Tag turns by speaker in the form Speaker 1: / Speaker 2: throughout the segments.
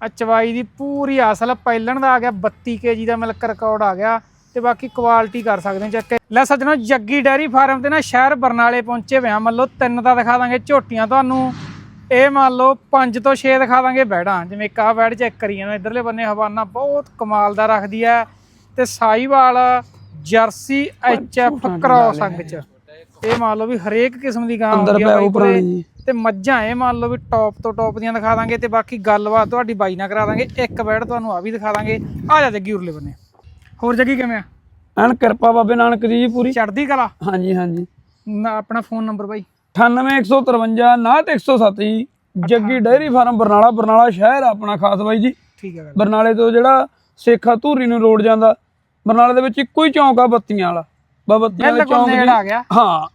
Speaker 1: ਆ ਚਵਾਈ ਦੀ ਪੂਰੀ ਅਸਲ ਪਹਿਲਣ ਦਾ ਆ ਗਿਆ 32 ਕੇਜੀ ਦਾ ਮਿਲਕ ਰਿਕਾਰਡ ਆ ਗਿਆ ਤੇ ਬਾਕੀ ਕੁਆਲਿਟੀ ਕਰ ਸਕਦੇ ਹੋ ਚੈੱਕ ਲੈ ਸੱਜਣੋ ਜੱਗੀ ਡੈਰੀ ਫਾਰਮ ਤੇ ਨਾ ਸ਼ਹਿਰ ਬਰਨਾਲੇ ਪਹੁੰਚੇ ਹੋਏ ਆ ਮੰਨ ਲਓ ਤਿੰਨ ਤਾਂ ਦਿਖਾ ਦਾਂਗੇ ਝੋਟੀਆਂ ਤੁਹਾਨੂੰ। ਇਹ ਮੰਨ ਲਓ 5 ਤੋਂ 6 ਦਿਖਾ ਦਾਂਗੇ ਬੈੜਾਂ। ਜਿਵੇਂ ਆਹ ਬੈੜ ਚੈੱਕ ਕਰੀ ਜਾਣਾ ਇਧਰਲੇ ਬੰਨੇ ਹਵਾਨਾ ਬਹੁਤ ਕਮਾਲ ਦਾ ਰੱਖਦੀ ਹੈ। ਤੇ ਸਾਈਵਾਲ ਜਰਸੀ ਐਚਐਫ ਕ੍ਰੋਸ ਅੰਗ ਚ। ਇਹ ਮੰਨ ਲਓ ਵੀ ਹਰੇਕ ਕਿਸਮ ਦੀ ਗਾਂ
Speaker 2: ਅੰਦਰ ਪੈ ਉਹ। ਪੁਰਾਣੀ
Speaker 1: ਤੇ ਮੱਝਾਂ ਇਹ ਮੰਨ ਲਓ ਵੀ ਟੌਪ ਤੋਂ ਟੌਪ ਦੀਆਂ ਦਿਖਾ ਦਾਂਗੇ ਤੇ ਬਾਕੀ ਗੱਲਬਾਤ ਤੁਹਾਡੀ ਬਾਈ ਨਾਲ ਕਰਾ ਦਾਂਗੇ ਇੱਕ ਬੈੜ ਤੁਹਾਨੂੰ ਆ ਵੀ ਦਿਖਾ ਦਾਂਗੇ। ਆ ਜਾ ਜੱਗੀ ਉਰਲੇ ਬੰਨੇ। ਹੋਰ ਜੱਗੀ ਕਿਵੇਂ ਆ?
Speaker 2: ਐਨ ਕਿਰਪਾ ਬਾਬੇ ਨਾਨਕ ਦੀ ਜੀ ਪੂਰੀ।
Speaker 1: ਚੜਦੀ ਕਲਾ?
Speaker 2: ਹਾਂਜੀ ਹਾਂਜੀ।
Speaker 1: ਆਪਣਾ ਫੋਨ ਨੰਬਰ ਬਾਈ।
Speaker 2: 98153 697 ਜੀ ਜੱਗੀ ਡੇਅਰੀ ਫਾਰਮ ਬਰਨਾਲਾ ਬਰਨਾਲਾ ਸ਼ਹਿਰ ਆਪਣਾ ਖਾਸ ਬਾਈ ਜੀ।
Speaker 1: ਠੀਕ ਹੈ
Speaker 2: ਬਰਨਾਲੇ ਤੋਂ ਜਿਹੜਾ ਸੇਖਾ ਧੂਰੀ ਨੂੰ ਰੋਡ ਜਾਂਦਾ ਬਰਨਾਲੇ ਦੇ ਵਿੱਚ ਇੱਕੋ ਹੀ ਚੌਂਕ ਆ ਬੱਤੀਆਂ ਵਾਲਾ। ਬਾ ਬੱਤੀਆਂ ਵਾਲੇ ਚੌਂਕ ਹਾਂ